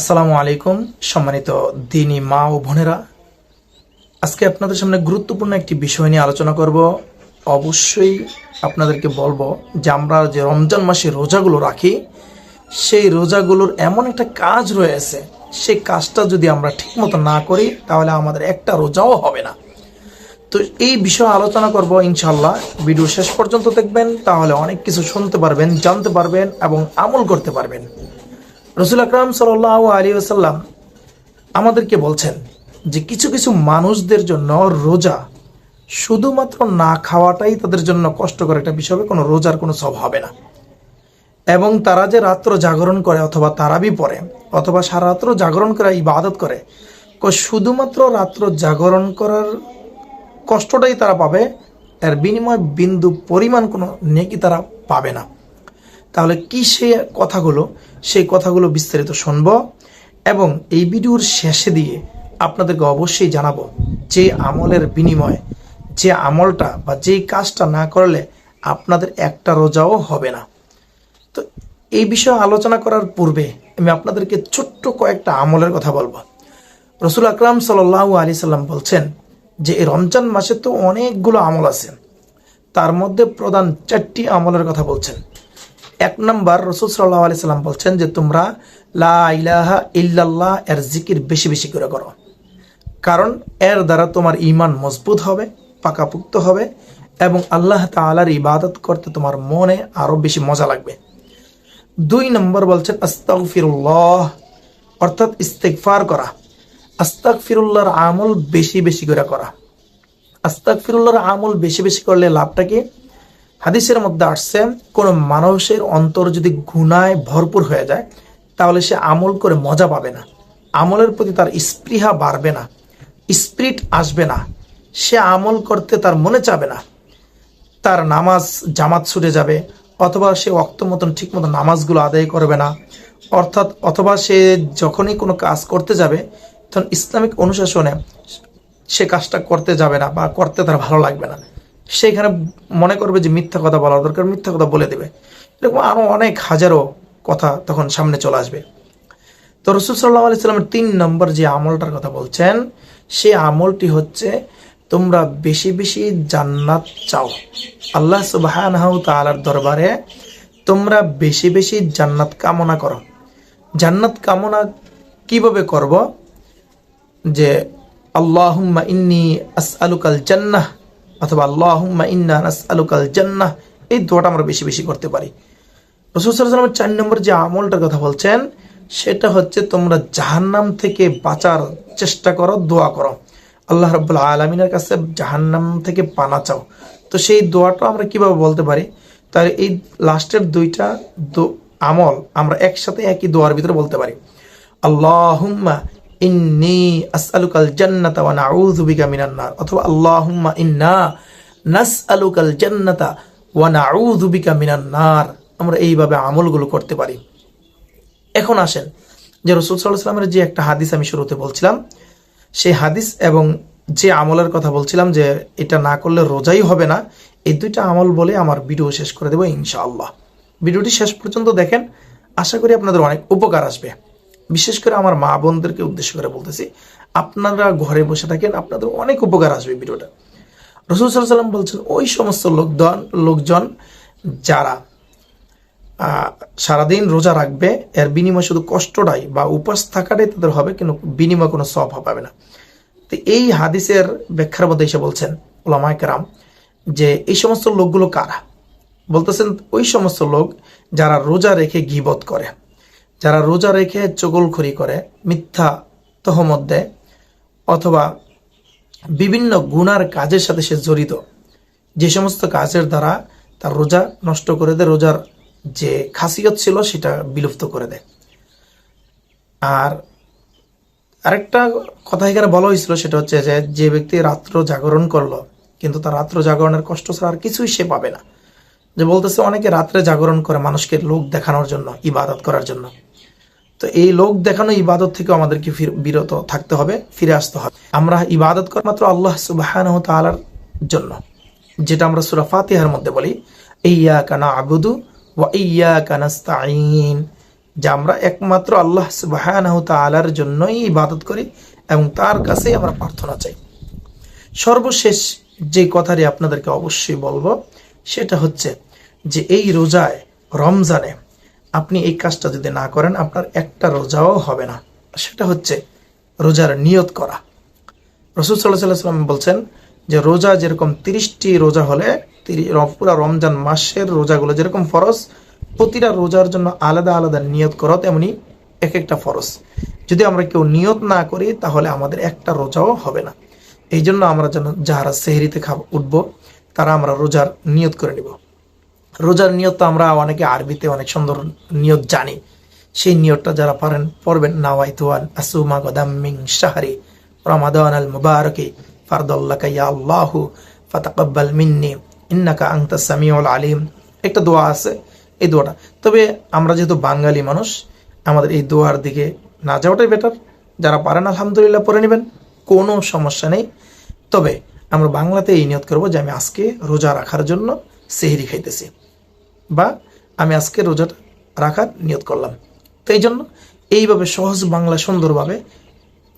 আসসালামু আলাইকুম, সম্মানিত দিনী মা ও বোনেরা। আজকে আপনাদের সামনে গুরুত্বপূর্ণ একটি বিষয় নিয়ে আলোচনা করব। অবশ্যই আপনাদেরকে বলব যে আমরা যে রমজান মাসে রোজাগুলো রাখি, সেই রোজাগুলোর এমন একটা কাজ রয়েছে, সেই কাজটা যদি আমরা ঠিকমতো না করি, তাহলে আমাদের একটা রোজাও হবে না। তো এই বিষয়ে আলোচনা করব ইনশাল্লাহ ভিডিও শেষ পর্যন্ত দেখবেন, তাহলে অনেক কিছু শুনতে পারবেন, জানতে পারবেন এবং আমল করতে পারবেন। রসুল আকরাম সাল আলী আসাল্লাম আমাদেরকে বলছেন যে কিছু কিছু মানুষদের জন্য রোজা শুধুমাত্র না খাওয়াটাই তাদের জন্য কষ্টকর একটা বিষয় হবে, কোনো রোজার কোনো সব হবে না। এবং তারা যে রাত্র জাগরণ করে অথবা তারাবি পড়ে অথবা সারা রাত্র জাগরণ করে, ইবাদত করে শুধুমাত্র রাত্র জাগরণ করার কষ্টটাই তারা পাবে, এর বিনিময় বিন্দু পরিমাণ কোনো নেকি তারা পাবে না। তাহলে কি সে কথাগুলো, সেই কথাগুলো বিস্তারিত শুনব এবং এই ভিডিওর শেষে দিয়ে আপনাদেরকে অবশ্যই জানাব যে আমলের বিনিময়ে যে আমলটা বা যেই কাজটা না করলে আপনাদের একটা রোজাও হবে না। তো এই বিষয়ে আলোচনা করার পূর্বে আমি আপনাদেরকে ছোট্ট কয়েকটা আমলের কথা বলব। রসুল আকরাম সাল আলি সাল্লাম বলছেন যে এই রমজান মাসে তো অনেকগুলো আমল আছে। তার মধ্যে প্রধান চারটি আমলের কথা বলছেন। এক নম্বর রসুল সাল্লাহ আলি সাল্লাম বলছেন যে, তোমরা লা ইলাহা ইল্লাল্লাহ এর জিকির বেশি বেশি করে করো। কারণ এর দ্বারা তোমার ইমান মজবুত হবে, পাকাপুক্ত হবে এবং আল্লাহ তালার ইবাদত করতে তোমার মনে আরও বেশি মজা লাগবে। দুই নম্বর বলছেন আস্তাক ফিরুল্লাহ অর্থাৎ ইস্তেগফার করা। আস্তাক ফিরুল্লাহর আমল বেশি বেশি করে করা। আস্তাক ফিরুল্লাহর আমল বেশি বেশি করলে লাভটা কি? হাদিসের মধ্যে আসছে, কোনো মানুষের অন্তর যদি গুনায় ভরপুর হয়ে যায়, তাহলে সে আমল করে মজা পাবে না। আমলের প্রতি তার স্পৃহা বাড়বে না, স্পিরিট আসবে না, সে আমল করতে তার মনে চাবে না। তার নামাজ জামাত ছুটে যাবে, অথবা সে অক্ত মতন, ঠিক মতো নামাজগুলো আদায় করবে না। অর্থাৎ অথবা সে যখনই কোনো কাজ করতে যাবে, তখন ইসলামিক অনুশাসনে সে কাজটা করতে যাবে না বা করতে তার ভালো লাগবে না। সেখানে মনে করবে যে মিথ্যা কথা বলা দরকার, মিথ্যা কথা বলে দেবে। এরকম আরও অনেক হাজারো কথা তখন সামনে চলে আসবে। তো রসুল সাল্লাহ আলি সাল্লামের তিন নম্বর যে আমলটার কথা বলছেন সেই আমলটি হচ্ছে, তোমরা বেশি বেশি জান্নাত চাও। আল্লাহ সুবাহ তালার দরবারে তোমরা বেশি বেশি জান্নাত কামনা করো। জান্নাত কামনা কীভাবে করব? যে আল্লাহুম্মা ইন্নি আস আসআলুকাল জান্নাহ অথবা আল্লাহুম্মা ইন্না আসআলুকাল জান্নাহ এই দোয়াটা আমরা বেশি বেশি করতে পারি। রসুল চার নম্বর যে আমলটার কথা বলছেন, সেটা হচ্ছে তোমরা জাহান্নাম থেকে বাঁচার চেষ্টা করো, দোয়া করো। আল্লাহ রব্বুল্লা আলমিনের কাছে জাহান্নাম থেকে পানা চাও। তো সেই দোয়াটা আমরা কীভাবে বলতে পারি? তাহলে এই লাস্টের দুইটা আমল আমরা একসাথে একই দোয়ার ভিতরে বলতে পারি। আল্লাহুম্মা ইন্নি আসআলুকাল জান্নাতা ওয়া নাউযু বিকা মিনান নার। অথবা আল্লাহুম্মা ইন্না নাসআলুকাল জান্নাতা ওয়া নাউযু বিকা মিনান নার। আমরা এইভাবে আমলগুলো করতে পারি। এখন আসেন যে রসুল সাল্লাহ যে একটা হাদিস আমি শুরুতে বলছিলাম, সেই হাদিস এবং যে আমলের কথা বলছিলাম যে এটা না করলে রোজাই হবে না, এই দুইটা আমল বলে আমার ভিডিও শেষ করে দেবো ইনশাআল্লাহ। ভিডিওটি শেষ পর্যন্ত দেখেন, আশা করি আপনাদের অনেক উপকার আসবে। বিশেষ করে আমার মা বোনদেরকে উদ্দেশ্য করে বলতেছি, আপনারা ঘরে বসে থাকেন, আপনাদের অনেক উপকার আসবে ভিডিওটা। রসুল সাল্লাম বলছেন, ওই সমস্ত লোকজন লোকজন যারা সারাদিন রোজা রাখবে, এর বিনিময় শুধু কষ্টটাই বা উপাস থাকাটাই তাদের হবে, কিন্তু বিনিময় কোনো সব পাবে না। তো এই হাদিসের ব্যাখ্যার মধ্যে এসে বলছেন ওলামায় কেরাম যে, এই সমস্ত লোকগুলো কারা? বলতেছেন, ওই সমস্ত লোক যারা রোজা রেখে গিবত করে। যারা রোজা রেখে চগলখড়ি করে, মিথ্যা তহমত দেয়, অথবা বিভিন্ন গুনার কাজের সাথে সে জড়িত, যে সমস্ত কাজের দ্বারা তার রোজা নষ্ট করে দেয়, রোজার যে খাসিয়ত ছিল সেটা বিলুপ্ত করে দেয়। আর আরেকটা কথা এখানে বলা হয়েছিল, সেটা হচ্ছে যে যে ব্যক্তি রাত্র জাগরণ করল, কিন্তু তার রাত্র জাগরণের কষ্ট ছাড়া আর কিছুই সে পাবে না। যে বলতেছে, অনেকে রাত্রে জাগরণ করে মানুষকে লোক দেখানোর জন্য, ইবাদত করার জন্য। তো এই লোক দেখানো ইবাদত থেকে আমাদেরকে বিরত থাকতে হবে, ফিরে আসতে হবে। আমরা ইবাদত করি মাত্র আল্লাহ সুবাহ তালার জন্য। যেটা আমরা সুরা ফাতিহার মধ্যে বলি ইয়া কানা আবুদু ওয়া ইয়া কানাস্তাইন যে আমরা একমাত্র আল্লাহ সুবাহ তালার জন্যই ইবাদত করি এবং তার কাছেই আমরা প্রার্থনা চাই। সর্বশেষ যে কথাটি আপনাদেরকে অবশ্যই বলব, সেটা হচ্ছে যে এই রোজায় রমজানে আপনি এই কাজটা যদি না করেন, আপনার একটা রোজাও হবে না। সেটা হচ্ছে রোজার নিয়ত করা। রসুল সাল্লাহ সাল্লাম বলছেন যে, রোজা যেরকম তিরিশটি রোজা হলে পুরা রমজান মাসের রোজাগুলো যেরকম ফরজ, প্রতিটা রোজার জন্য আলাদা আলাদা নিয়ত করো, তেমনি এক একটা ফরজ। যদি আমরা কেউ নিয়ত না করি, তাহলে আমাদের একটা রোজাও হবে না। এই জন্য আমরা যেন যারা সেহরিতে খাব উঠবো, তারা আমরা রোজার নিয়ত করে নিব। রোজার নিয়ত তো আমরা অনেকে আরবিতে অনেক সুন্দর নিয়ত জানি। সেই নিয়তটা যারা পারেন, পড়বেন। নাওয়াইতুয়ান আসুমা গদাম্মিং শাহরি রমাদান আল মুবারকি ফারদুল্লাকা ইয়া আল্লাহু ফাতাকাব্বাল মিন্নি ইন্নাকা আনতা সামিউল আলিম। একটা দোয়া আছে এই দোয়াটা। তবে আমরা যেহেতু বাঙালি মানুষ, আমাদের এই দোয়ার দিকে না যাওয়াটাই বেটার যারা পারেন, আলহামদুলিল্লাহ, পড়ে নেবেন। কোনো সমস্যা নেই। তবে আমরা বাংলাতে এই নিয়ত করব যে আমি আজকে রোজা রাখার জন্য সেহরি খাইতেছি। বা আমি আজকে রোজাটা রাখার নিয়ত করলাম। তো এই জন্য এইভাবে সহজ বাংলা সুন্দরভাবে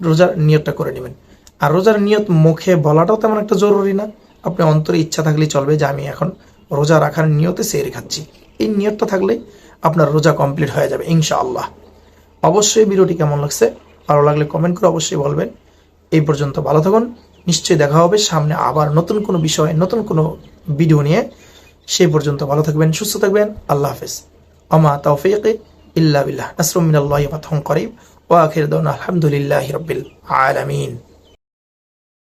রোজার নিয়তটা করে নেবেন। আর রোজার নিয়ত মুখে বলাটাও তেমন একটা জরুরি না। আপনি অন্তরে ইচ্ছা থাকলেই চলবে যে আমি এখন রোজা রাখার নিয়তে সেহরি খাচ্ছি। এই নিয়তটা থাকলেই আপনার রোজা কমপ্লিট হয়ে যাবে ইনশাআল্লাহ। অবশ্যই ভিডিওটি কেমন লাগছে, ভালো লাগলে কমেন্ট করে অবশ্যই বলবেন। এই পর্যন্ত ভালো থাকুন। নিশ্চয়ই দেখা হবে সামনে আবার নতুন কোনো বিষয়ে, নতুন কোনো ভিডিও নিয়ে। সেই পর্যন্ত ভালো থাকবেন, সুস্থ থাকবেন। আল্লাহ হাফেজ। অমা তৌফিক ইল্লা বিল্লাহ। নাসরুম মিনাল্লাহি ওয়া ফাতহুন করিব। ওয়া আখির দাওয়ানা আলহামদুলিল্লাহি রাব্বিল আলামিন।